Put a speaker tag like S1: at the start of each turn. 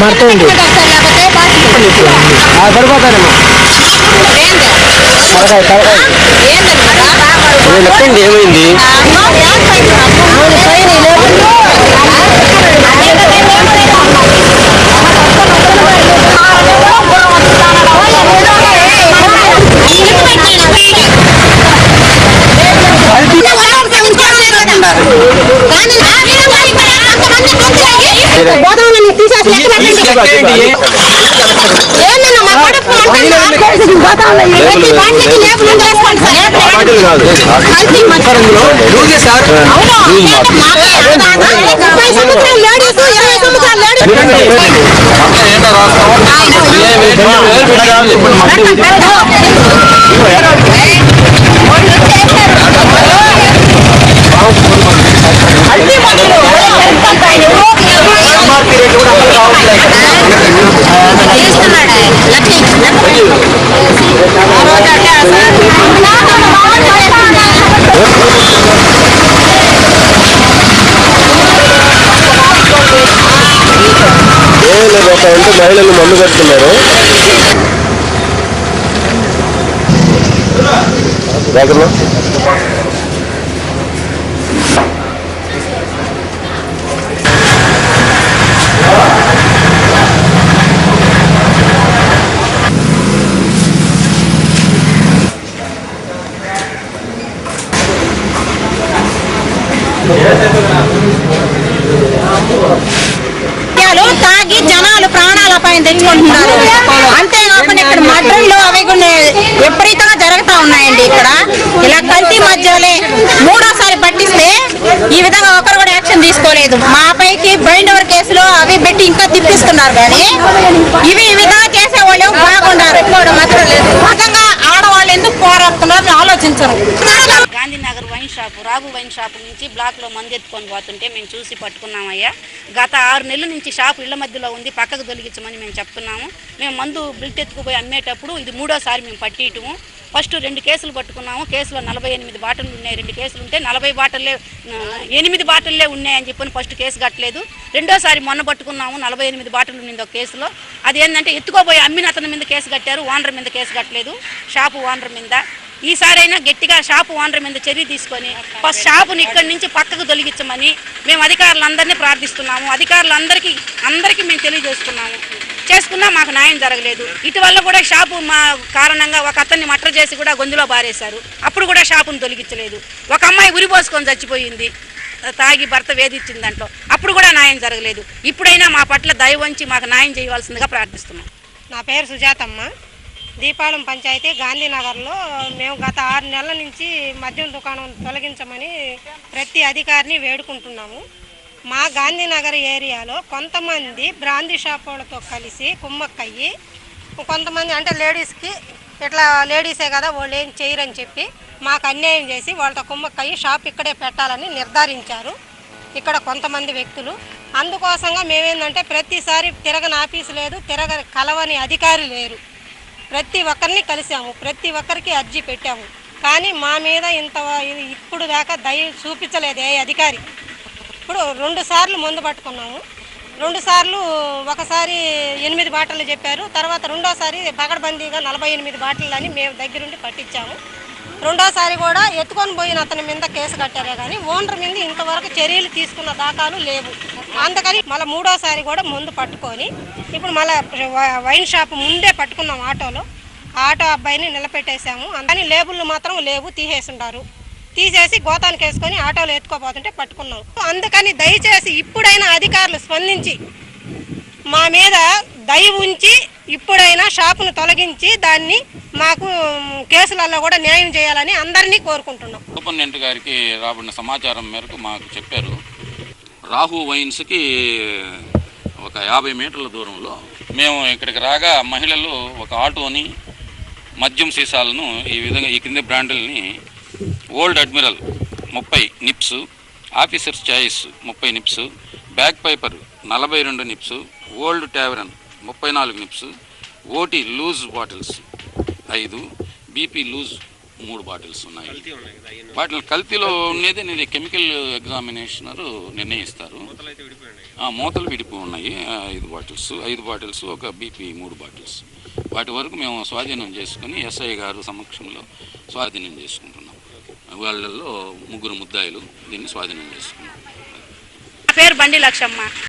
S1: మర్తండి పడిపోతారేమో తలకాయ తలకాయ లెక్కండి ఏమైంది
S2: గోదావరి తీసేసి లెక్క పెట్టండి ఏందన్నా మా కడుపు? ముప్పై సంవత్సరాలు లేడీస్, ఇరవై సంవత్సరాలు లేడీస్. అంటే
S1: మహిళలు మందు పెడుతున్నారు దగ్గరలో
S2: తాగి జనాలు ప్రాణాల పైన తెచ్చుకుంటున్నారు అంతేకాకుండా ఇక్కడ మడ్రల్లో అవి కూడా విపరీతంగా జరుగుతూ ఉన్నాయండి ఇక్కడ. ఇలా కల్తీ మద్యాలే మూడోసారి పట్టిస్తే ఈ విధంగా ఒకరు కూడా యాక్షన్ తీసుకోలేదు. మా పైకి బైండ్ ఓవర్ కేసులో అవి పెట్టి ఇంకా తిప్పిస్తున్నారు కానీ ఇవి ఈ విధంగా చేసేవాళ్ళు బాగుండారు. మాత్రం లేదు. ఆడవాళ్ళు ఎందుకు పోరాడుతున్నారు ఆలోచించరు.
S3: షాపు రాఘు వైన్ షాపు నుంచి బ్లాక్లో మందు ఎత్తుకొని పోతుంటే మేము చూసి పట్టుకున్నామయ్యా. గత ఆరు నెలల నుంచి షాపు ఇళ్ళ మధ్యలో ఉంది పక్కకు తొలగించమని మేము చెప్తున్నాము. మేము మందు బిల్ట్ ఎత్తుకుపోయి అమ్మేటప్పుడు ఇది మూడోసారి మేము పట్టియటము. ఫస్ట్ రెండు కేసులు పట్టుకున్నాము. కేసులో నలభై ఎనిమిది బాటలు ఉన్నాయి రెండు కేసులు ఉంటే నలభై బాటలే ఎనిమిది బాటిల్లే ఉన్నాయని చెప్పని ఫస్ట్ కేసు కట్టలేదు. రెండోసారి మొన్న పట్టుకున్నాము నలభై ఎనిమిది బాటలు ఉన్నింది ఒక కేసులో. అది ఏంటంటే ఎత్తుకోబోయి అమ్మిన అతని మీద కేసు కట్టారు ఓనర్ మీద కేసు కట్టలేదు. షాపు ఓనర్ మీద ఈసారైనా గట్టిగా షాపు ఓనర్ మీద చర్య తీసుకొని ఫస్ట్ షాపుని ఇక్కడి నుంచి పక్కకు తొలగించమని మేము అధికారులందరినీ ప్రార్థిస్తున్నాము. అధికారులందరికీ అందరికీ మేము తెలియజేస్తున్నాము. చేసుకున్నా మాకు న్యాయం జరగలేదు. ఇటీవల కూడా షాపు మా కారణంగా ఒక అతన్ని మటర్ చేసి కూడా గొంతులో బారేశారు అప్పుడు కూడా షాపును తొలగించలేదు. ఒక అమ్మాయి ఉరిపోసుకొని చచ్చిపోయింది. తాగి భర్త వేధించింది దాంట్లో. అప్పుడు కూడా న్యాయం జరగలేదు. ఇప్పుడైనా మా పట్ల దయ వంచి మాకు న్యాయం చేయవలసిందిగా ప్రార్థిస్తున్నాం.
S4: నా పేరు సుజాతమ్మ. దీపాలం పంచాయతీ గాంధీనగర్లో మేము గత ఆరు నెలల నుంచి మద్యం దుకాణం తొలగించమని ప్రతి అధికారిని వేడుకుంటున్నాము. మా గాంధీనగర్ ఏరియాలో కొంతమంది బ్రాందీ షాప్ వాళ్ళతో కలిసి కుమ్మక్కయ్యి కొంతమంది అంటే లేడీస్కి ఇట్లా లేడీసే కదా వాళ్ళు ఏం చేయరని చెప్పి మాకు అన్యాయం చేసి వాళ్ళతో కుమ్మక్కయ్యి షాప్ ఇక్కడే పెట్టాలని నిర్ధారించారు. ఇక్కడ కొంతమంది వ్యక్తులు. అందుకోసంగా మేమేందంటే ప్రతిసారి తిరగని ఆఫీసు లేదు తిరగ కలవని అధికారి లేరు. ప్రతి ఒక్కరిని కలిసాము ప్రతి ఒక్కరికి అర్జీ పెట్టాము. కానీ మా మీద ఇంత ఇప్పుడు దాకా దయ చూపించలేదు ఏ అధికారి. ఇప్పుడు రెండు సార్లు మందు పట్టుకున్నాము. రెండు సార్లు ఒకసారి ఎనిమిది బాటలు చెప్పారు. తర్వాత రెండోసారి పగడబందీగా నలభై ఎనిమిది బాటలు అని మేము దగ్గరుండి పట్టించాము. రెండోసారి కూడా ఎత్తుకొని పోయిన అతని మీద కేసు కట్టారే కానీ ఓనర్ మీద ఇంతవరకు చర్యలు తీసుకున్న దాఖలు లేవు. అందుకని మళ్ళీ మూడోసారి కూడా ముందు పట్టుకొని ఇప్పుడు మళ్ళీ వైన్ షాప్ ముందే పట్టుకున్నాం ఆటోలో. ఆటో అబ్బాయిని నిలబెట్టేశాము అందుకని లేబుల్లు మాత్రం లేవు తీసేసుంటారు తీసేసి గోతానికి వేసుకొని ఆటోలో ఎత్తుకోపోతుంటే పట్టుకున్నాం. అందుకని దయచేసి ఇప్పుడైనా అధికారులు స్పందించి మా మీద దయ ఉంచి ఇప్పుడైనా షాపును తొలగించి దాన్ని మాకు కేసులలో కూడా న్యాయం చేయాలని అందరినీ కోరుకుంటున్నాం.
S5: సూపరింటెండెంట్ గారికి రాబడిన సమాచారం మేరకు మాకు చెప్పారు. రాహు వైన్స్కి ఒక యాభై మీటర్ల దూరంలో మేము ఇక్కడికి రాగా మహిళలు ఒక ఆటోని మద్యం సీసాలను ఈ విధంగా ఈ కింది బ్రాండుల్ని ఓల్డ్ అడ్మిరల్ ముప్పై నిప్స్ ఆఫీసర్స్ చాయిస్ ముప్పై నిప్స్ బ్యాక్ పైపర్ నలభై రెండు నిప్స్ ఓల్డ్ టావరన్ ముప్పై నాలుగు నిప్స్ ఓటీ లూజ్ బాటిల్స్ ఐదు బీపీ లూజ్ మూడు బాటిల్స్ ఉన్నాయి. వాటిని కల్తీలో ఉండేది అనేది కెమికల్ ఎగ్జామినేషనర్ నిర్ణయిస్తారు ఆ, మూతలు విడిపోయి ఉన్నాయి. ఐదు బాటిల్స్. ఐదు బాటిల్స్ ఒక బీపీ మూడు బాటిల్స్. వాటి వరకు మేము స్వాధీనం చేసుకుని ఎస్ఐ గారు సమక్షంలో స్వాధీనం చేసుకుంటున్నాం. వాళ్ళల్లో ముగ్గురు ముద్దాయిలు దీన్ని స్వాధీనం చేసుకున్నాం.
S3: పేరు బండి లక్షమ్మ.